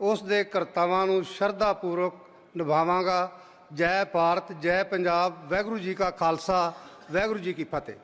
ਉਸ ਦੇ ਕਰਤੱਵਾਂ ਨੂੰ ਸ਼ਰਧਾ ਪੂਰਵਕ ਨਿਭਾਵਾਂਗਾ। ਜੈ ਭਾਰਤ, ਜੈ ਪੰਜਾਬ ਵਾਹਿਗੁਰੂ ਜੀ ਕਾ ਖਾਲਸਾ ਵਾਹਿਗੁਰੂ ਜੀ ਕੀ ਫਤਿਹ।